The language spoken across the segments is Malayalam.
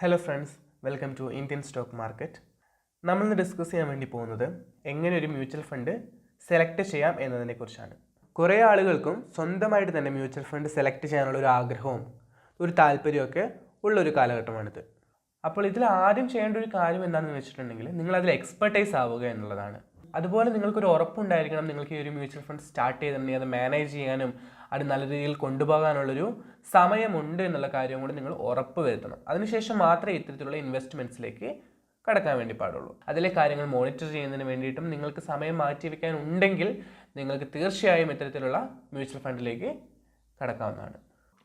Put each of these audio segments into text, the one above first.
Hello friends welcome to Indian stock market നമ്മളിന്ന് ഡിസ്കസ് ചെയ്യാൻ വേണ്ടി പോകുന്നത് എങ്ങനെ ഒരു മ്യൂച്വൽ ഫണ്ട് സെലക്ട് ചെയ്യാം എന്നതിനെക്കുറിച്ചാണ് കുറേ ആളുകൾക്കും സ്വന്തമായിട്ട് തന്നെ മ്യൂച്വൽ ഫണ്ട് സെലക്ട് ചെയ്യാനുള്ള ഒരു ആഗ്രഹവും ഒരു താല്പര്യമൊക്കെ ഉള്ളൊരു കാലഘട്ടമാണിത്. അപ്പോൾ ഇതിൽ ആദ്യം ചെയ്യേണ്ട ഒരു കാര്യം എന്താണെന്ന് വെച്ചിട്ടുണ്ടെങ്കിൽ നിങ്ങൾ അതിൽ എക്സ്പെർട്ടൈസ് ആവുക എന്നുള്ളതാണ്. അതുപോലെ നിങ്ങൾക്കൊരു ഉറപ്പുണ്ടായിരിക്കണം നിങ്ങൾക്ക് ഈ ഒരു മ്യൂച്വൽ ഫണ്ട് സ്റ്റാർട്ട് ചെയ്തിട്ടുണ്ടെങ്കിൽ അത് മാനേജ് ചെയ്യാനും അത് നല്ല രീതിയിൽ കൊണ്ടുപോകാനുള്ളൊരു സമയമുണ്ട് എന്നുള്ള കാര്യം കൂടി നിങ്ങൾ ഉറപ്പ് വരുത്തണം. അതിനുശേഷം മാത്രമേ ഇത്തരത്തിലുള്ള ഇൻവെസ്റ്റ്മെന്റ്സിലേക്ക് കടക്കാൻ വേണ്ടി പാടുള്ളൂ. അതിലെ കാര്യങ്ങൾ മോണിറ്റർ ചെയ്യുന്നതിന് വേണ്ടിയിട്ടും നിങ്ങൾക്ക് സമയം മാറ്റി വയ്ക്കാനുണ്ടെങ്കിൽ നിങ്ങൾക്ക് തീർച്ചയായും ഇത്തരത്തിലുള്ള മ്യൂച്വൽ ഫണ്ടിലേക്ക് കടക്കാവുന്നതാണ്.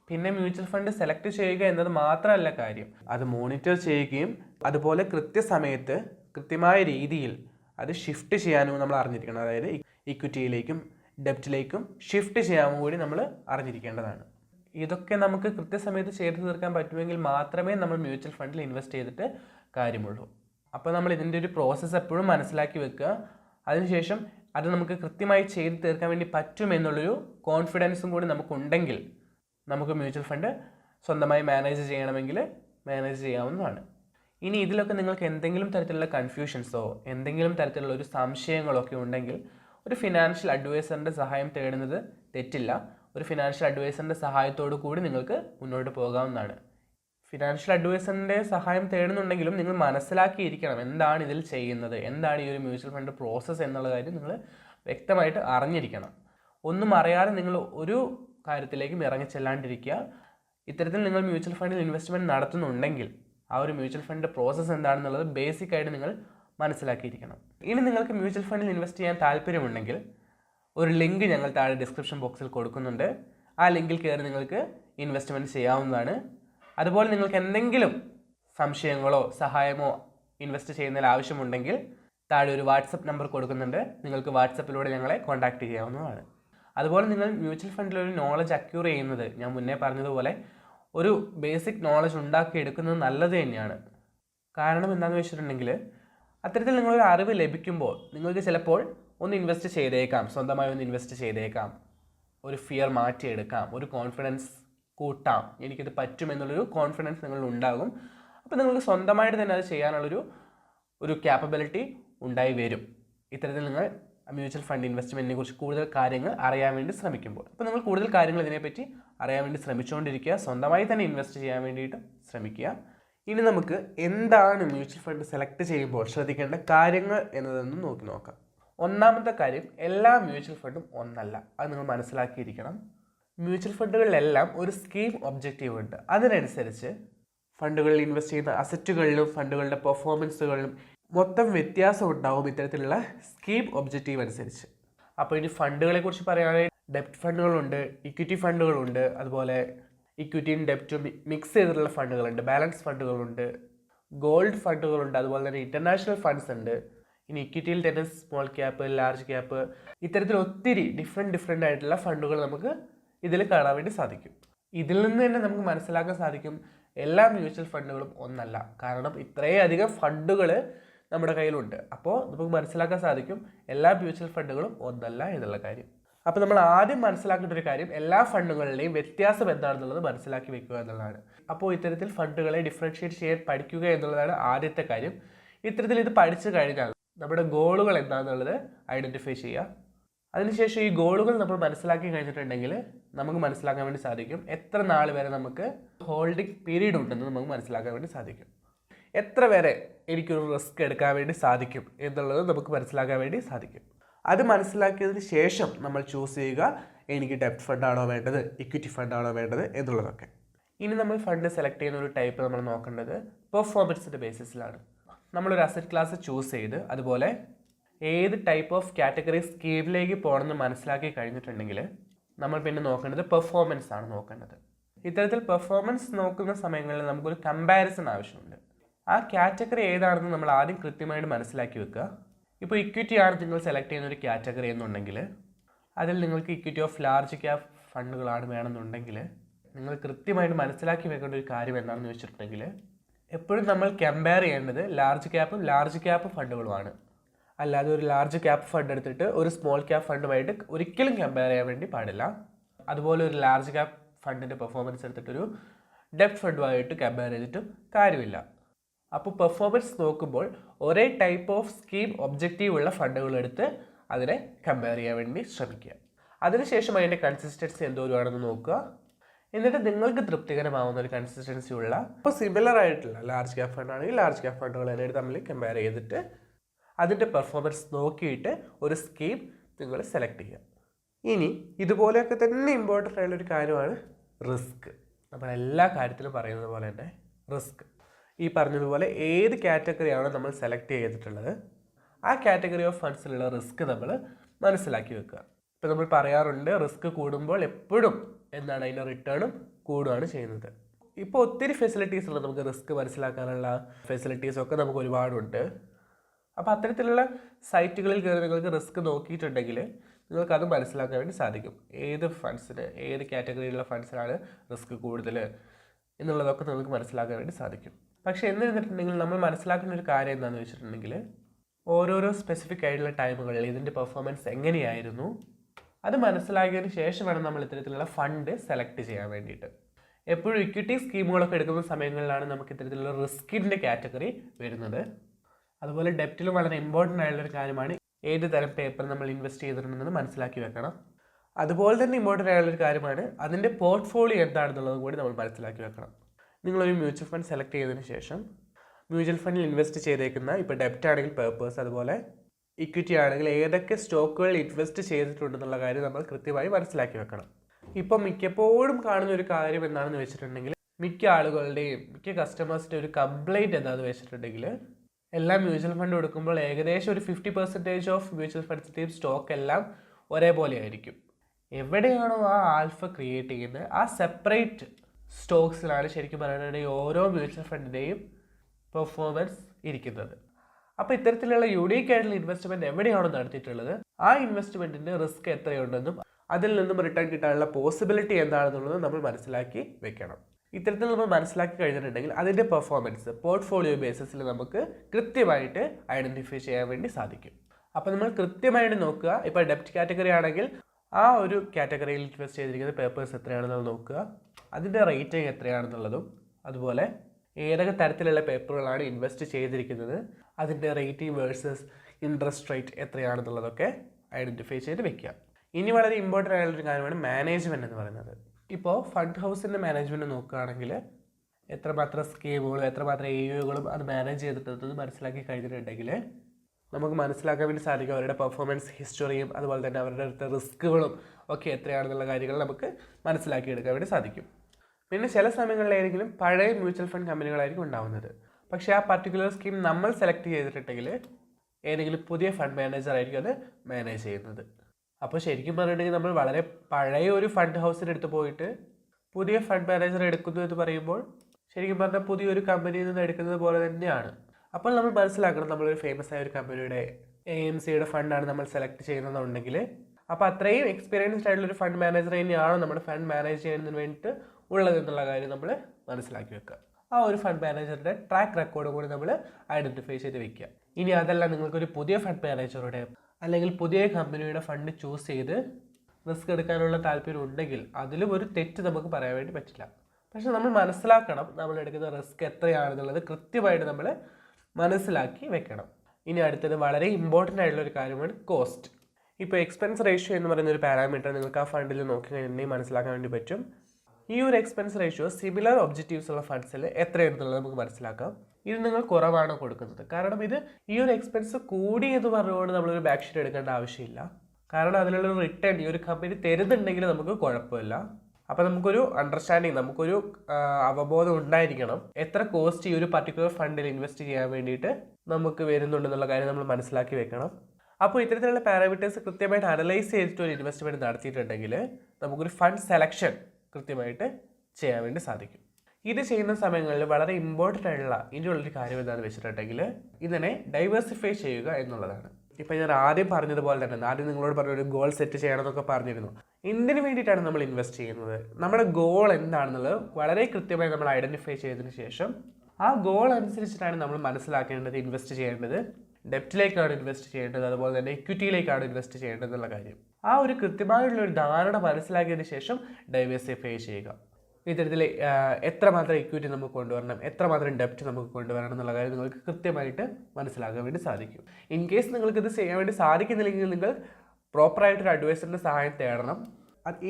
പിന്നെ മ്യൂച്വൽ ഫണ്ട് സെലക്ട് ചെയ്യുക എന്നത് മാത്രമല്ല കാര്യം. അത് മോണിറ്റർ ചെയ്യുകയും അതുപോലെ കൃത്യസമയത്ത് കൃത്യമായ രീതിയിൽ അത് ഷിഫ്റ്റ് ചെയ്യാനും നമ്മൾ അറിഞ്ഞിരിക്കണം. അതായത് ഇക്വിറ്റിയിലേക്കും ഡെപ്റ്റിലേക്കും ഷിഫ്റ്റ് ചെയ്യാനും കൂടി നമ്മൾ അറിഞ്ഞിരിക്കേണ്ടതാണ്. ഇതൊക്കെ നമുക്ക് കൃത്യസമയത്ത് ചെയ്തു തീർക്കാൻ പറ്റുമെങ്കിൽ മാത്രമേ നമ്മൾ മ്യൂച്വൽ ഫണ്ടിൽ ഇൻവെസ്റ്റ് ചെയ്തിട്ട് കാര്യമുള്ളൂ. അപ്പോൾ നമ്മൾ ഇതിന്റെ ഒരു പ്രോസസ്സ് എപ്പോഴും മനസ്സിലാക്കി വെക്കുക. അതിനുശേഷം അത് നമുക്ക് കൃത്യമായി ചെയ്ത് തീർക്കാൻ വേണ്ടി പറ്റുമെന്നുള്ളൊരു കോൺഫിഡൻസും കൂടി നമുക്കുണ്ടെങ്കിൽ നമുക്ക് മ്യൂച്വൽ ഫണ്ട് സ്വന്തമായി മാനേജ് ചെയ്യണമെങ്കിൽ മാനേജ് ചെയ്യാവുന്നതാണ്. ഇനി ഇതിലൊക്കെ നിങ്ങൾക്ക് എന്തെങ്കിലും തരത്തിലുള്ള കൺഫ്യൂഷൻസോ എന്തെങ്കിലും തരത്തിലുള്ള ഒരു സംശയങ്ങളോ ഒക്കെ ഉണ്ടെങ്കിൽ ഒരു ഫിനാൻഷ്യൽ അഡ്വൈസറിന്റെ സഹായം തേടുന്നത് തെറ്റില്ല. ഒരു ഫിനാൻഷ്യൽ അഡ്വൈസറിന്റെ സഹായത്തോടു കൂടി നിങ്ങൾക്ക് മുന്നോട്ട് പോകാവുന്നതാണ്. ഫിനാൻഷ്യൽ അഡ്വൈസറിന്റെ സഹായം തേടുന്നുണ്ടെങ്കിലും നിങ്ങൾ മനസ്സിലാക്കിയിരിക്കണം എന്താണ് ഇതിൽ ചെയ്യുന്നത് എന്താണ് ഈ ഒരു മ്യൂച്വൽ ഫണ്ട് പ്രോസസ്സ് എന്നുള്ള കാര്യം നിങ്ങൾ വ്യക്തമായിട്ട് അറിഞ്ഞിരിക്കണം. ഒന്നും അറിയാതെ നിങ്ങൾ ഒരു കാര്യത്തിലേക്കും ഇറങ്ങി ചെല്ലാണ്ടിരിക്കുക ഇത്തരത്തിൽ നിങ്ങൾ മ്യൂച്വൽ ഫണ്ടിൽ ഇൻവെസ്റ്റ്മെന്റ് നടത്തുന്നുണ്ടെങ്കിൽ ആ ഒരു മ്യൂച്വൽ ഫണ്ട് പ്രോസസ്സ് എന്താണെന്നുള്ളത് ബേസിക് ആയിട്ട് നിങ്ങൾ മനസ്സിലാക്കിയിരിക്കണം. ഇനി നിങ്ങൾക്ക് മ്യൂച്വൽ ഫണ്ടിൽ ഇൻവെസ്റ്റ് ചെയ്യാൻ താല്പര്യമുണ്ടെങ്കിൽ ഒരു ലിങ്ക് ഞങ്ങൾ താഴെ ഡിസ്ക്രിപ്ഷൻ ബോക്സിൽ കൊടുക്കുന്നുണ്ട്. ആ ലിങ്കിൽ കയറി നിങ്ങൾക്ക് ഇൻവെസ്റ്റ്മെന്റ് ചെയ്യാവുന്നതാണ്. അതുപോലെ നിങ്ങൾക്ക് എന്തെങ്കിലും സംശയങ്ങളോ സഹായമോ ഇൻവെസ്റ്റ് ചെയ്യുന്നതിൽ ആവശ്യമുണ്ടെങ്കിൽ താഴെ ഒരു വാട്സപ്പ് നമ്പർ കൊടുക്കുന്നുണ്ട്. നിങ്ങൾക്ക് വാട്സപ്പിലൂടെ ഞങ്ങളെ കോൺടാക്റ്റ് ചെയ്യാവുന്നതാണ്. അതുപോലെ നിങ്ങൾ മ്യൂച്വൽ ഫണ്ടിലൊരു നോളജ് അക്യൂർ ചെയ്യുന്നത് ഞാൻ മുന്നേ പറഞ്ഞതുപോലെ ഒരു ബേസിക് നോളജ് ഉണ്ടാക്കിയെടുക്കുന്നത് നല്ലത് തന്നെയാണ്. കാരണം എന്താണെന്ന് വെച്ചിട്ടുണ്ടെങ്കിൽ അത്തരത്തിൽ നിങ്ങളൊരു അറിവ് ലഭിക്കുമ്പോൾ നിങ്ങൾക്ക് ചിലപ്പോൾ ഒന്ന് ഇൻവെസ്റ്റ് ചെയ്തേക്കാം സ്വന്തമായി ഒന്ന് ഇൻവെസ്റ്റ് ചെയ്തേക്കാം. ഒരു ഫിയർ മാറ്റിയെടുക്കാം ഒരു കോൺഫിഡൻസ് കൂട്ടാം. എനിക്കിത് പറ്റുമെന്നുള്ളൊരു കോൺഫിഡൻസ് നിങ്ങളിൽ ഉണ്ടാകും. അപ്പോൾ നിങ്ങൾക്ക് സ്വന്തമായിട്ട് തന്നെ അത് ചെയ്യാനുള്ളൊരു ഒരു ക്യാപ്പബിലിറ്റി ഉണ്ടായി വരും. ഇത്തരത്തിൽ നിങ്ങൾ മ്യൂച്വൽ ഫണ്ട് ഇൻവെസ്റ്റ്മെന്റിനെ കുറിച്ച് കൂടുതൽ കാര്യങ്ങൾ അറിയാൻ വേണ്ടി ശ്രമിക്കുമ്പോൾ. അപ്പോൾ നമ്മൾ കൂടുതൽ കാര്യങ്ങൾ ഇതിനെപ്പറ്റി അറിയാൻ വേണ്ടി ശ്രമിച്ചുകൊണ്ടിരിക്കുക. സ്വന്തമായി തന്നെ ഇൻവെസ്റ്റ് ചെയ്യാൻ വേണ്ടിയിട്ട് ശ്രമിക്കുക. ഇനി നമുക്ക് എന്താണ് മ്യൂച്വൽ ഫണ്ട് സെലക്ട് ചെയ്യുമ്പോൾ ശ്രദ്ധിക്കേണ്ട കാര്യങ്ങൾ എന്നതെന്ന് നോക്കി നോക്കാം. ഒന്നാമത്തെ കാര്യം എല്ലാ മ്യൂച്വൽ ഫണ്ടും ഒന്നല്ല. അത് നിങ്ങൾ മനസ്സിലാക്കിയിരിക്കണം. മ്യൂച്വൽ ഫണ്ടുകളിലെല്ലാം ഒരു സ്കീം ഒബ്ജക്റ്റീവ് ഉണ്ട്. അതിനനുസരിച്ച് ഫണ്ടുകളിൽ ഇൻവെസ്റ്റ് ചെയ്യുന്ന അസറ്റുകളിലും ഫണ്ടുകളുടെ പെർഫോമൻസുകളിലും മൊത്തം വ്യത്യാസം ഉണ്ടാവും ഇത്തരത്തിലുള്ള സ്കീം ഒബ്ജക്റ്റീവ് അനുസരിച്ച്. അപ്പോൾ ഇനി ഫണ്ടുകളെ കുറിച്ച് പറയുകയാണെങ്കിൽ ഡെപ്റ്റ് ഫണ്ടുകളുണ്ട് ഇക്വിറ്റി ഫണ്ടുകളുണ്ട് അതുപോലെ ഇക്വിറ്റിയും ഡെപ്റ്റും മിക്സ് ചെയ്തിട്ടുള്ള ഫണ്ടുകളുണ്ട് ബാലൻസ് ഫണ്ടുകളുണ്ട് ഗോൾഡ് ഫണ്ടുകളുണ്ട് അതുപോലെ തന്നെ ഇന്റർനാഷണൽ ഫണ്ട്സ് ഉണ്ട്. ഇനി ഇക്വിറ്റിയിൽ തന്നെ സ്മോൾ ക്യാപ്പ് ലാർജ് ക്യാപ്പ് ഇത്തരത്തിൽ ഒത്തിരി ഡിഫറെന്റ് ഡിഫറെന്റ് ആയിട്ടുള്ള ഫണ്ടുകൾ നമുക്ക് ഇതിൽ കാണാൻ വേണ്ടി സാധിക്കും. ഇതിൽ നിന്ന് തന്നെ നമുക്ക് മനസ്സിലാക്കാൻ സാധിക്കും എല്ലാ മ്യൂച്വൽ ഫണ്ടുകളും ഒന്നല്ല. കാരണം ഇത്രയധികം ഫണ്ടുകൾ നമ്മുടെ കയ്യിലുണ്ട്. അപ്പോൾ നമുക്ക് മനസ്സിലാക്കാൻ സാധിക്കും എല്ലാ മ്യൂച്വൽ ഫണ്ടുകളും ഒന്നല്ല എന്നുള്ള കാര്യം. അപ്പോൾ നമ്മൾ ആദ്യം മനസ്സിലാക്കേണ്ട ഒരു കാര്യം എല്ലാ ഫണ്ടുകളുടെയും വ്യത്യാസം എന്താണെന്നുള്ളത് മനസ്സിലാക്കി വെക്കുക എന്നുള്ളതാണ്. അപ്പോൾ ഇത്തരത്തിൽ ഫണ്ടുകളെ ഡിഫറൻഷിയേറ്റ് ചെയ്യാൻ പഠിക്കുക എന്നുള്ളതാണ് ആദ്യത്തെ കാര്യം. ഇത്തരത്തിൽ ഇത് പഠിച്ചു കഴിഞ്ഞാൽ നമ്മുടെ ഗോളുകൾ എന്താണെന്നുള്ളത് ഐഡന്റിഫൈ ചെയ്യുക. അതിനുശേഷം ഈ ഗോളുകൾ നമ്മൾ മനസ്സിലാക്കി കഴിഞ്ഞിട്ടുണ്ടെങ്കിൽ നമുക്ക് മനസ്സിലാക്കാൻ വേണ്ടി സാധിക്കും എത്ര നാൾ വരെ നമുക്ക് ഹോൾഡിംഗ് പീരീഡ് ഉണ്ടെന്ന് നമുക്ക് മനസ്സിലാക്കാൻ വേണ്ടി സാധിക്കും. എത്ര വരെ എനിക്കൊരു റിസ്ക് എടുക്കാൻ വേണ്ടി സാധിക്കും എന്നുള്ളത് നമുക്ക് മനസ്സിലാക്കാൻ വേണ്ടി സാധിക്കും. അത് മനസ്സിലാക്കിയതിന് ശേഷം നമ്മൾ ചൂസ് ചെയ്യുക എനിക്ക് ഡെപ്റ്റ് ഫണ്ടാണോ വേണ്ടത് ഇക്വിറ്റി ഫണ്ടാണോ വേണ്ടത് എന്നുള്ളതൊക്കെ. ഇനി നമ്മൾ ഫണ്ട് സെലക്ട് ചെയ്യുന്ന ഒരു ടൈപ്പ് നമ്മൾ നോക്കേണ്ടത് പെർഫോമൻസിന്റെ ബേസിസിലാണ് നമ്മളൊരു അസറ്റ് ക്ലാസ് ചൂസ് ചെയ്ത് അതുപോലെ ഏത് ടൈപ്പ് ഓഫ് കാറ്റഗറി സ്കീമിലേക്ക് പോകണമെന്ന് മനസ്സിലാക്കി കഴിഞ്ഞിട്ടുണ്ടെങ്കിൽ നമ്മൾ പിന്നെ നോക്കേണ്ടത് പെർഫോമൻസ് ആണ് നോക്കേണ്ടത്. ഇത്തരത്തിൽ പെർഫോമൻസ് നോക്കുന്ന സമയങ്ങളിൽ നമുക്കൊരു കമ്പാരിസൺ ആവശ്യമുണ്ട്. ആ കാറ്റഗറി ഏതാണെന്ന് നമ്മൾ ആദ്യം കൃത്യമായിട്ട് മനസ്സിലാക്കി വെക്കുക. ഇപ്പോൾ ഇക്വിറ്റി ആണ് നിങ്ങൾ സെലക്ട് ചെയ്യുന്ന ഒരു കാറ്റഗറി എന്നുണ്ടെങ്കിൽ അതിൽ നിങ്ങൾക്ക് ഇക്വിറ്റി ഓഫ് ലാർജ് ക്യാപ് ഫണ്ടുകളാണ് വേണമെന്നുണ്ടെങ്കിൽ നിങ്ങൾ കൃത്യമായിട്ട് മനസ്സിലാക്കി വെക്കേണ്ട ഒരു കാര്യം എന്താണെന്ന് വെച്ചിട്ടുണ്ടെങ്കിൽ എപ്പോഴും നമ്മൾ കമ്പയർ ചെയ്യേണ്ടത് ലാർജ് ക്യാപ്പും ലാർജ് ക്യാപ്പ് ഫണ്ടുകളുമാണ്. അല്ലാതെ ഒരു ലാർജ് ക്യാപ്പ് ഫണ്ട് എടുത്തിട്ട് ഒരു സ്മോൾ ക്യാപ്പ് ഫണ്ടുമായിട്ട് ഒരിക്കലും കമ്പയർ ചെയ്യാൻ വേണ്ടി പാടില്ല. അതുപോലെ ഒരു ലാർജ് ക്യാപ്പ് ഫണ്ടിന്റെ പെർഫോമൻസ് എടുത്തിട്ടൊരു ഡെപ്റ്റ് ഫണ്ടുമായിട്ട് കമ്പയർ ചെയ്തിട്ടും കാര്യമില്ല. അപ്പോൾ പെർഫോമൻസ് നോക്കുമ്പോൾ ഒരേ ടൈപ്പ് ഓഫ് സ്കീം ഒബ്ജക്റ്റീവ് ഉള്ള ഫണ്ടുകൾ എടുത്ത് അതിനെ കമ്പയർ ചെയ്യാൻ വേണ്ടി ശ്രമിക്കുക. അതിനുശേഷം അതിന്റെ കൺസിസ്റ്റൻസി എന്തോരുവാണെന്ന് നോക്കുക. എന്നിട്ട് നിങ്ങൾക്ക് തൃപ്തികരമാവുന്ന ഒരു കൺസിസ്റ്റൻസി ഉള്ള ഇപ്പോൾ സിമിലർ ആയിട്ടുള്ള ലാർജ് ക്യാപ് ഫണ്ട് ആണെങ്കിൽ ലാർജ് ക്യാപ് ഫണ്ടുകൾ തന്നെ തമ്മിൽ കമ്പയർ ചെയ്തിട്ട് അതിന്റെ പെർഫോമൻസ് നോക്കിയിട്ട് ഒരു സ്കീം നിങ്ങൾ സെലക്ട് ചെയ്യുക. ഇനി ഇതുപോലെയൊക്കെ തന്നെ ഇമ്പോർട്ടന്റ് ആയിട്ടുള്ള ഒരു കാര്യമാണ് റിസ്ക് നമ്മൾ എല്ലാ കാര്യത്തിലും പറയുന്നത് പോലെ തന്നെ റിസ്ക് ഈ പറഞ്ഞതുപോലെ ഏത് കാറ്റഗറിയാണ് നമ്മൾ സെലക്ട് ചെയ്തിട്ടുള്ളത്? ആ കാറ്റഗറി ഓഫ് ഫണ്ട്സിലുള്ള റിസ്ക് നമ്മൾ മനസ്സിലാക്കി വെക്കുക. ഇപ്പോൾ നമ്മൾ പറയാറുണ്ട് റിസ്ക് കൂടുമ്പോൾ എപ്പോഴും എന്താണ് അതിന്റെ റിട്ടേണും കൂടുകയാണ് ചെയ്യുന്നത്. ഇപ്പോൾ ഒത്തിരി ഫെസിലിറ്റീസ് ഉണ്ട് നമുക്ക് റിസ്ക് മനസ്സിലാക്കാനുള്ള ഫെസിലിറ്റീസ് ഒക്കെ നമുക്ക് ഒരുപാടുണ്ട്. അപ്പോൾ അത്തരത്തിലുള്ള സൈറ്റുകളിൽ കയറി നിങ്ങൾക്ക് റിസ്ക് നോക്കിയിട്ടുണ്ടെങ്കിൽ നിങ്ങൾക്ക് അത് മനസ്സിലാക്കാൻ വേണ്ടി സാധിക്കും. ഏത് ഫണ്ട്സിന് ഏത് കാറ്റഗറിയിലുള്ള ഫണ്ട്സിനാണ് റിസ്ക് കൂടുതൽ എന്നുള്ളതൊക്കെ നിങ്ങൾക്ക് മനസ്സിലാക്കാൻ വേണ്ടി സാധിക്കും. പക്ഷേ എന്നിരുന്നിട്ടുണ്ടെങ്കിൽ നമ്മൾ മനസ്സിലാക്കുന്ന ഒരു കാര്യം എന്താണെന്ന് വെച്ചിട്ടുണ്ടെങ്കിൽ ഓരോരോ സ്പെസിഫിക് ആയിട്ടുള്ള ടൈമുകളിൽ ഇതിന്റെ പെർഫോമൻസ് എങ്ങനെയായിരുന്നു? അത് മനസ്സിലാക്കിയതിന് ശേഷം വേണം നമ്മൾ ഇത്തരത്തിലുള്ള ഫണ്ട് സെലക്ട് ചെയ്യാൻ വേണ്ടിയിട്ട്. എപ്പോഴും ഇക്വിറ്റി സ്കീമുകളൊക്കെ എടുക്കുന്ന സമയങ്ങളിലാണ് നമുക്ക് ഇത്തരത്തിലുള്ള റിസ്കിന്റെ കാറ്റഗറി വരുന്നത്. അതുപോലെ ഡെപ്റ്റിലും വളരെ ഇമ്പോർട്ടന്റ് ആയിട്ടുള്ള ഒരു കാര്യമാണ് ഏത് തരം പേപ്പർ നമ്മൾ ഇൻവെസ്റ്റ് ചെയ്തിട്ടുണ്ടെന്ന് മനസ്സിലാക്കി വെക്കണം. അതുപോലെ തന്നെ ഇമ്പോർട്ടന്റ് ആയുള്ളൊരു കാര്യമാണ് അതിന്റെ പോർട്ട്ഫോളിയോ എന്താണെന്നുള്ളത് കൂടി നമ്മൾ മനസ്സിലാക്കി വെക്കണം. നിങ്ങളൊരു മ്യൂച്വൽ ഫണ്ട് സെലക്ട് ചെയ്തതിന് ശേഷം മ്യൂച്വൽ ഫണ്ടിൽ ഇൻവെസ്റ്റ് ചെയ്തേക്കുന്ന ഇപ്പോൾ ഡെപ്റ്റ് ആണെങ്കിൽ പേപ്പേഴ്സ് അതുപോലെ ഇക്വിറ്റി ആണെങ്കിൽ ഏതൊക്കെ സ്റ്റോക്കുകളിൽ ഇൻവെസ്റ്റ് ചെയ്തിട്ടുണ്ടെന്നുള്ള കാര്യം നമ്മൾ കൃത്യമായി മനസ്സിലാക്കി വെക്കണം. ഇപ്പം മിക്കപ്പോഴും കാണുന്ന ഒരു കാര്യം എന്താണെന്ന് വെച്ചിട്ടുണ്ടെങ്കിൽ മിക്ക ആളുകളുടെയും മിക്ക കസ്റ്റമേഴ്സിന്റെ ഒരു കംപ്ലൈന്റ് എന്താണെന്ന് വെച്ചിട്ടുണ്ടെങ്കിൽ എല്ലാ മ്യൂച്വൽ ഫണ്ട് കൊടുക്കുമ്പോൾ ഏകദേശം ഒരു ഫിഫ്റ്റി പെർസെന്റേജ് ഓഫ് മ്യൂച്വൽ ഫണ്ട്സിന്റെയും സ്റ്റോക്ക് എല്ലാം ഒരേപോലെ ആയിരിക്കും. എവിടെയാണോ ആ ആൽഫ ക്രിയേറ്റ് ചെയ്യുന്നത് ആ സെപ്പറേറ്റ് സ്റ്റോക്സിലാണ് ശരിക്കും പറയുകയാണെങ്കിൽ ഓരോ മ്യൂച്വൽ ഫണ്ടിന്റെയും പെർഫോമൻസ് ഇരിക്കുന്നത്. അപ്പോൾ ഇത്തരത്തിലുള്ള യുണീക്ക് ആയിട്ടുള്ള ഇൻവെസ്റ്റ്മെന്റ് എവിടെയാണോ നടത്തിയിട്ടുള്ളത് ആ ഇൻവെസ്റ്റ്മെന്റിന്റെ റിസ്ക് എത്രയുണ്ടെന്നും അതിൽ നിന്നും റിട്ടേൺ കിട്ടാനുള്ള പോസിബിലിറ്റി എന്താണെന്നുള്ളത് നമ്മൾ മനസ്സിലാക്കി വെക്കണം. ഇത്തരത്തിൽ നമ്മൾ മനസ്സിലാക്കി കഴിഞ്ഞിട്ടുണ്ടെങ്കിൽ അതിന്റെ പെർഫോമൻസ് പോർട്ട്ഫോളിയോ ബേസിസിൽ നമുക്ക് കൃത്യമായിട്ട് ഐഡന്റിഫൈ ചെയ്യാൻ വേണ്ടി സാധിക്കും. അപ്പോൾ നമ്മൾ കൃത്യമായിട്ട് നോക്കുക. ഇപ്പോൾ ഡെപ്റ്റ് കാറ്റഗറി ആണെങ്കിൽ ആ ഒരു കാറ്റഗറിയിൽ ഇൻവെസ്റ്റ് ചെയ്തിരിക്കുന്ന പേപ്പേഴ്സ് എത്രയാണെന്നുള്ളത് നോക്കുക. അതിന്റെ റേറ്റിംഗ് എത്രയാണെന്നുള്ളതും അതുപോലെ ഏതൊക്കെ തരത്തിലുള്ള പേപ്പറുകളാണ് ഇൻവെസ്റ്റ് ചെയ്തിരിക്കുന്നത് അതിന്റെ റേറ്റിംഗ് വേഴ്സസ് ഇൻട്രസ്റ്റ് റേറ്റ് എത്രയാണെന്നുള്ളതൊക്കെ ഐഡന്റിഫൈ ചെയ്ത് വെക്കുക. ഇനി വളരെ ഇമ്പോർട്ടന്റ് ആയിട്ടുള്ളൊരു കാര്യമാണ് മാനേജ്മെന്റ് എന്ന് പറയുന്നത്. ഇപ്പോൾ ഫണ്ട് ഹൗസിന്റെ മാനേജ്മെന്റ് നോക്കുകയാണെങ്കിൽ എത്രമാത്രം സ്കീമുകളും എത്രമാത്രം എ യുകളും അത് മാനേജ് ചെയ്തിട്ടുണ്ടെന്ന് മനസ്സിലാക്കി കഴിഞ്ഞിട്ടുണ്ടെങ്കിൽ നമുക്ക് മനസ്സിലാക്കാൻ വേണ്ടി സാധിക്കും അവരുടെ പെർഫോമൻസ് ഹിസ്റ്ററിയും അതുപോലെ തന്നെ അവരുടെ അടുത്ത റിസ്കുകളും ഒക്കെ എത്രയാണെന്നുള്ള കാര്യങ്ങൾ നമുക്ക് മനസ്സിലാക്കിയെടുക്കാൻ വേണ്ടി സാധിക്കും. പിന്നെ ചില സമയങ്ങളിലായിരിക്കും പഴയ മ്യൂച്വൽ ഫണ്ട് കമ്പനികളായിരിക്കും ഉണ്ടാവുന്നത്. പക്ഷേ ആ പർട്ടിക്കുലർ സ്കീം നമ്മൾ സെലക്ട് ചെയ്തിട്ടുണ്ടെങ്കിൽ ഏതെങ്കിലും പുതിയ ഫണ്ട് മാനേജർ ആയിരിക്കും അത് മാനേജ് ചെയ്യുന്നത്. അപ്പോൾ ശരിക്കും പറഞ്ഞിട്ടുണ്ടെങ്കിൽ നമ്മൾ വളരെ പഴയ ഒരു ഫണ്ട് ഹൗസിന്റെ അടുത്ത് പോയിട്ട് പുതിയ ഫണ്ട് മാനേജർ എടുക്കുന്നു എന്ന് പറയുമ്പോൾ ശരിക്കും പറഞ്ഞാൽ പുതിയൊരു കമ്പനിയിൽ നിന്ന് എടുക്കുന്നത് പോലെ തന്നെയാണ്. അപ്പോൾ നമ്മൾ മനസ്സിലാക്കണം നമ്മളൊരു ഫേമസ് ആയ ഒരു കമ്പനിയുടെ എ എം സിയുടെ ഫണ്ടാണ് നമ്മൾ സെലക്ട് ചെയ്യുന്നതെന്നുണ്ടെങ്കിൽ. അപ്പോൾ അത്രയും എക്സ്പീരിയൻസ്ഡ് ആയിട്ടുള്ള ഒരു ഫണ്ട് മാനേജർ തന്നെയാണോ നമ്മുടെ ഫണ്ട് മാനേജ് ചെയ്യുന്നതിന് വേണ്ടിയിട്ട് ഉള്ളതെന്നുള്ള കാര്യം നമ്മൾ മനസ്സിലാക്കി വെക്കുക. ആ ഒരു ഫണ്ട് മാനേജറുടെ ട്രാക്ക് റെക്കോർഡ് കൂടി നമ്മൾ ഐഡന്റിഫൈ ചെയ്ത് വെക്കുക. ഇനി അതല്ല നിങ്ങൾക്കൊരു പുതിയ ഫണ്ട് മാനേജറുടെ അല്ലെങ്കിൽ പുതിയ കമ്പനിയുടെ ഫണ്ട് ചൂസ് ചെയ്ത് റിസ്ക് എടുക്കാനുള്ള താല്പര്യം ഉണ്ടെങ്കിൽ അതിലും ഒരു തെറ്റ് നമുക്ക് പറയാൻ വേണ്ടി പറ്റില്ല. പക്ഷെ നമ്മൾ മനസ്സിലാക്കണം നമ്മൾ എടുക്കുന്ന റിസ്ക് എത്രയാണെന്നുള്ളത് കൃത്യമായിട്ട് നമ്മൾ മനസ്സിലാക്കി വെക്കണം. ഇനി അടുത്തത് വളരെ ഇമ്പോർട്ടന്റ് ആയിട്ടുള്ള ഒരു കാര്യമാണ് കോസ്റ്റ് ഇപ്പോൾ എക്സ്പെൻസ് റേഷ്യോ എന്ന് പറയുന്ന ഒരു പാരാമീറ്റർ നിങ്ങൾക്ക് ആ ഫണ്ടിൽ നോക്കി കഴിഞ്ഞിട്ടുണ്ടെങ്കിൽ മനസ്സിലാക്കാൻ വേണ്ടി പറ്റും. ഈ ഒരു എക്സ്പെൻസ് റേഷ്യോ സിമിലർ ഒബ്ജക്റ്റീവ്സ് ഉള്ള ഫണ്ട്സിൽ എത്രയാണെന്നുള്ളത് നമുക്ക് മനസ്സിലാക്കാം. ഇത് നിങ്ങൾ കുറവാണ് കൊടുക്കുന്നത്? കാരണം ഇത് ഈ ഒരു എക്സ്പെൻസ് കൂടി എന്ന് പറഞ്ഞുകൊണ്ട് നമ്മളൊരു ബാക്ക് ഷീറ്റ് എടുക്കേണ്ട ആവശ്യമില്ല. കാരണം അതിലുള്ള റിട്ടേൺ ഈ ഒരു കമ്പനി തരുന്നുണ്ടെങ്കിൽ നമുക്ക് കുഴപ്പമില്ല. അപ്പോൾ നമുക്കൊരു അണ്ടർസ്റ്റാൻഡിങ് നമുക്കൊരു അവബോധം ഉണ്ടായിരിക്കണം. എത്ര കോസ്റ്റ് ഈ ഒരു പർട്ടിക്കുലർ ഫണ്ടിൽ ഇൻവെസ്റ്റ് ചെയ്യാൻ വേണ്ടിയിട്ട് നമുക്ക് വരുന്നുണ്ടെന്നുള്ള കാര്യം നമ്മൾ മനസ്സിലാക്കി വെക്കണം. അപ്പോൾ ഇത്തരത്തിലുള്ള പാരാമീറ്റേഴ്സ് കൃത്യമായിട്ട് അനലൈസ് ചെയ്തിട്ട് ഒരു ഇൻവെസ്റ്റ്മെന്റ് നടത്തിയിട്ടുണ്ടെങ്കിൽ നമുക്കൊരു ഫണ്ട് സെലക്ഷൻ കൃത്യമായിട്ട് ചെയ്യാൻ വേണ്ടി സാധിക്കും. ഇത് ചെയ്യുന്ന സമയങ്ങളിൽ വളരെ ഇമ്പോർട്ടന്റ് ആയിട്ടുള്ള ഇനിയുള്ളൊരു കാര്യം എന്താണെന്ന് വെച്ചിട്ടുണ്ടെങ്കിൽ ഇതിനെ ഡൈവേഴ്സിഫൈ ചെയ്യുക എന്നുള്ളതാണ്. ഇപ്പം ഞാൻ ആദ്യം പറഞ്ഞതുപോലെ തന്നെ ആദ്യം നിങ്ങളോട് പറഞ്ഞ ഒരു ഗോൾ സെറ്റ് ചെയ്യണമെന്നൊക്കെ പറഞ്ഞിരുന്നു. എന്തിനു വേണ്ടിയിട്ടാണ് നമ്മൾ ഇൻവെസ്റ്റ് ചെയ്യുന്നത്? നമ്മുടെ ഗോൾ എന്താണെന്നുള്ളത് വളരെ കൃത്യമായി നമ്മൾ ഐഡന്റിഫൈ ചെയ്തതിന് ശേഷം ആ ഗോൾ അനുസരിച്ചിട്ടാണ് നമ്മൾ മനസ്സിലാക്കേണ്ടത് ഇൻവെസ്റ്റ് ചെയ്യേണ്ടത്. ഡെപ്റ്റിലേക്കാണ് ഇൻവെസ്റ്റ് ചെയ്യേണ്ടത് അതുപോലെ തന്നെ ഇക്വിറ്റിയിലേക്കാണ് ഇൻവെസ്റ്റ് ചെയ്യേണ്ടത് എന്നുള്ള കാര്യം. ആ ഒരു കൃത്യമായുള്ള ഒരു ധാരണ മനസ്സിലാക്കിയതിന് ശേഷം ഡൈവേഴ്സിഫൈ ചെയ്യുക. ഇത്തരത്തിൽ എത്രമാത്രം ഇക്വിറ്റി നമുക്ക് കൊണ്ടുവരണം എത്രമാത്രം ഡെപ്റ്റ് നമുക്ക് കൊണ്ടുവരണം എന്നുള്ള കാര്യം നിങ്ങൾക്ക് കൃത്യമായിട്ട് മനസ്സിലാക്കാൻ വേണ്ടി സാധിക്കും. ഇൻ കേസ് നിങ്ങൾക്ക് ഇത് ചെയ്യാൻ വേണ്ടി സാധിക്കുന്നില്ലെങ്കിൽ നിങ്ങൾ പ്രോപ്പറായിട്ടൊരു അഡ്വൈസറിന്റെ സഹായം തേടണം.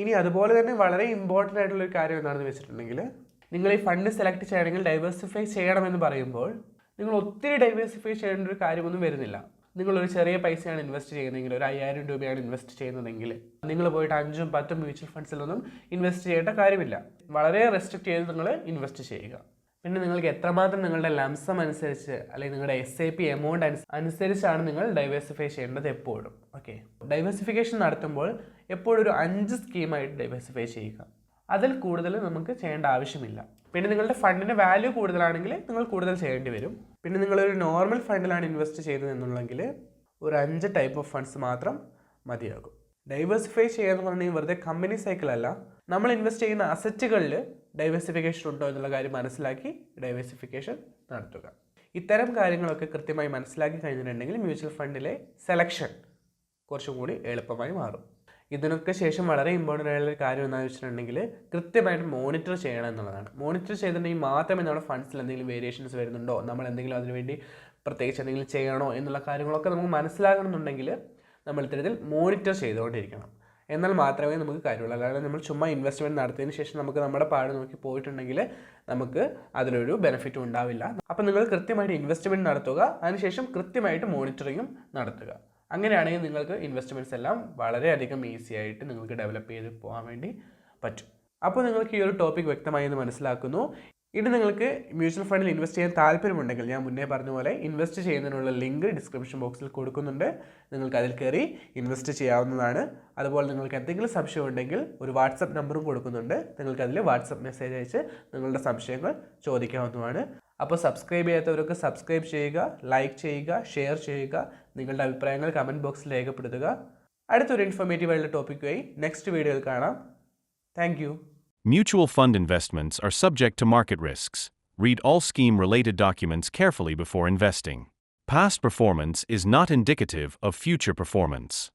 ഇനി അതുപോലെ തന്നെ വളരെ ഇമ്പോർട്ടന്റ് ആയിട്ടുള്ള ഒരു കാര്യം എന്താണെന്ന് വെച്ചിട്ടുണ്ടെങ്കിൽ നിങ്ങൾ ഈ ഫണ്ട് സെലക്ട് ചെയ്യണമെങ്കിൽ ഡൈവേഴ്സിഫൈ ചെയ്യണമെന്ന് പറയുമ്പോൾ നിങ്ങൾ ഒത്തിരി ഡൈവേഴ്സിഫൈ ചെയ്യേണ്ട ഒരു കാര്യമൊന്നും വരുന്നില്ല. നിങ്ങളൊരു ചെറിയ പൈസയാണ് ഇൻവെസ്റ്റ് ചെയ്യുന്നതെങ്കിൽ ഒരു അയ്യായിരം രൂപയാണ് ഇൻവെസ്റ്റ് ചെയ്യുന്നതെങ്കിൽ നിങ്ങൾ പോയിട്ട് അഞ്ചും പത്തും മ്യൂച്വൽ ഫണ്ട്സിലൊന്നും ഇൻവെസ്റ്റ് ചെയ്യേണ്ട കാര്യമില്ല. വളരെ റെസ്ട്രിക്ട് ചെയ്ത് നിങ്ങൾ ഇൻവെസ്റ്റ് ചെയ്യുക. പിന്നെ നിങ്ങൾക്ക് എത്രമാത്രം നിങ്ങളുടെ ലംസം അനുസരിച്ച് അല്ലെങ്കിൽ നിങ്ങളുടെ എസ് ഐ പി എമൗണ്ട് അനുസരിച്ചാണ് നിങ്ങൾ ഡൈവേഴ്സിഫൈ ചെയ്യേണ്ടത് എപ്പോഴും. ഓക്കെ ഡൈവേഴ്സിഫിക്കേഷൻ നടത്തുമ്പോൾ എപ്പോഴും ഒരു അഞ്ച് സ്കീമായിട്ട് ഡൈവേഴ്സിഫൈ ചെയ്യുക. അതിൽ കൂടുതൽ നമുക്ക് ചെയ്യേണ്ട ആവശ്യമില്ല. പിന്നെ നിങ്ങളുടെ ഫണ്ടിന്റെ വാല്യൂ കൂടുതലാണെങ്കിൽ നിങ്ങൾ കൂടുതൽ ചെയ്യേണ്ടി വരും. പിന്നെ നിങ്ങളൊരു നോർമൽ ഫണ്ടിലാണ് ഇൻവെസ്റ്റ് ചെയ്യുന്നത് എന്നുള്ളെങ്കിൽ ഒരു അഞ്ച് ടൈപ്പ് ഓഫ് ഫണ്ട്സ് മാത്രം മതിയാകും. ഡൈവേഴ്സിഫൈ ചെയ്യാന്ന് പറഞ്ഞാൽ വെറുതെ കമ്പനി സൈക്കിൾ അല്ല. നമ്മൾ ഇൻവെസ്റ്റ് ചെയ്യുന്ന അസറ്റുകളിൽ ഡൈവേഴ്സിഫിക്കേഷൻ ഉണ്ടോ എന്നുള്ള കാര്യം മനസ്സിലാക്കി ഡൈവേഴ്സിഫിക്കേഷൻ നടത്തുക. ഇത്തരം കാര്യങ്ങളൊക്കെ കൃത്യമായി മനസ്സിലാക്കി കഴിഞ്ഞിട്ടുണ്ടെങ്കിൽ മ്യൂച്വൽ ഫണ്ടിലെ സെലക്ഷൻ കുറച്ചും കൂടി എളുപ്പമായി മാറും. ഇതിനൊക്കെ ശേഷം വളരെ ഇമ്പോർട്ടന്റ് ആയിട്ടുള്ള കാര്യം എന്താണെന്ന് വെച്ചിട്ടുണ്ടെങ്കിൽ കൃത്യമായിട്ട് മോണിറ്റർ ചെയ്യണം എന്നുള്ളതാണ്. മോണിറ്റർ ചെയ്തിട്ടുണ്ടെങ്കിൽ മാത്രമേ നമ്മുടെ ഫണ്ട്സിൽ എന്തെങ്കിലും വേരിയേഷൻസ് വരുന്നുണ്ടോ? നമ്മൾ എന്തെങ്കിലും അതിനുവേണ്ടി പ്രത്യേകിച്ച് എന്തെങ്കിലും ചെയ്യണോ എന്നുള്ള കാര്യങ്ങളൊക്കെ നമുക്ക് മനസ്സിലാകണമെന്നുണ്ടെങ്കിൽ നമ്മൾ ഇത്തരത്തിൽ മോണിറ്റർ ചെയ്തുകൊണ്ടിരിക്കണം. എന്നാൽ മാത്രമേ നമുക്ക് കാര്യമുള്ളൂ. അല്ലാതെ നമ്മൾ ചുമ്മാ ഇൻവെസ്റ്റ്മെന്റ് നടത്തിയതിന് ശേഷം നമുക്ക് നമ്മുടെ പാട് നോക്കി പോയിട്ടുണ്ടെങ്കിൽ നമുക്ക് അതിലൊരു ബെനിഫിറ്റും ഉണ്ടാവില്ല. അപ്പോൾ നിങ്ങൾ കൃത്യമായിട്ട് ഇൻവെസ്റ്റ്മെന്റ് നടത്തുക അതിനുശേഷം കൃത്യമായിട്ട് മോണിറ്ററിങ്ങും നടത്തുക. അങ്ങനെയാണെങ്കിൽ നിങ്ങൾക്ക് ഇൻവെസ്റ്റ്മെന്റ്സ് എല്ലാം വളരെയധികം ഈസി ആയിട്ട് നിങ്ങൾക്ക് ഡെവലപ്പ് ചെയ്ത് പോകാൻ വേണ്ടി പറ്റും. അപ്പോൾ നിങ്ങൾക്ക് ഈ ഒരു ടോപ്പിക് വ്യക്തമായി എന്ന് മനസ്സിലാക്കുന്നു. ഇനി നിങ്ങൾക്ക് മ്യൂച്വൽ ഫണ്ടിൽ ഇൻവെസ്റ്റ് ചെയ്യാൻ താല്പര്യമുണ്ടെങ്കിൽ ഞാൻ മുന്നേ പറഞ്ഞ പോലെ ഇൻവെസ്റ്റ് ചെയ്യുന്നതിനുള്ള ലിങ്ക് ഡിസ്ക്രിപ്ഷൻ ബോക്സിൽ കൊടുക്കുന്നുണ്ട്. നിങ്ങൾക്ക് അതിൽ കയറി ഇൻവെസ്റ്റ് ചെയ്യാവുന്നതാണ്. അതുപോലെ നിങ്ങൾക്ക് എന്തെങ്കിലും സംശയം ഉണ്ടെങ്കിൽ ഒരു വാട്സപ്പ് നമ്പറും കൊടുക്കുന്നുണ്ട്. നിങ്ങൾക്ക് അതിൽ വാട്സപ്പ് മെസ്സേജ് അയച്ച് നിങ്ങളുടെ സംശയങ്ങൾ ചോദിക്കാവുന്നതാണ്. അപ്പോൾ സബ്സ്ക്രൈബ് ചെയ്യാത്തവരൊക്കെ സബ്സ്ക്രൈബ് ചെയ്യുക ലൈക്ക് ചെയ്യുക ഷെയർ ചെയ്യുക നിങ്ങളുടെ അഭിപ്രായങ്ങൾ കമന്റ് ബോക്സിൽ രേഖപ്പെടുത്തുക. അടുത്തൊരു ഇൻഫോർമേറ്റീവ് ആയിട്ടുള്ള ടോപ്പിക്കുമായി നെക്സ്റ്റ് വീഡിയോയിൽ കാണാം. Thank Mutual fund investments are subject to market risks. Read all scheme related documents carefully before investing. Past performance is not indicative of future performance.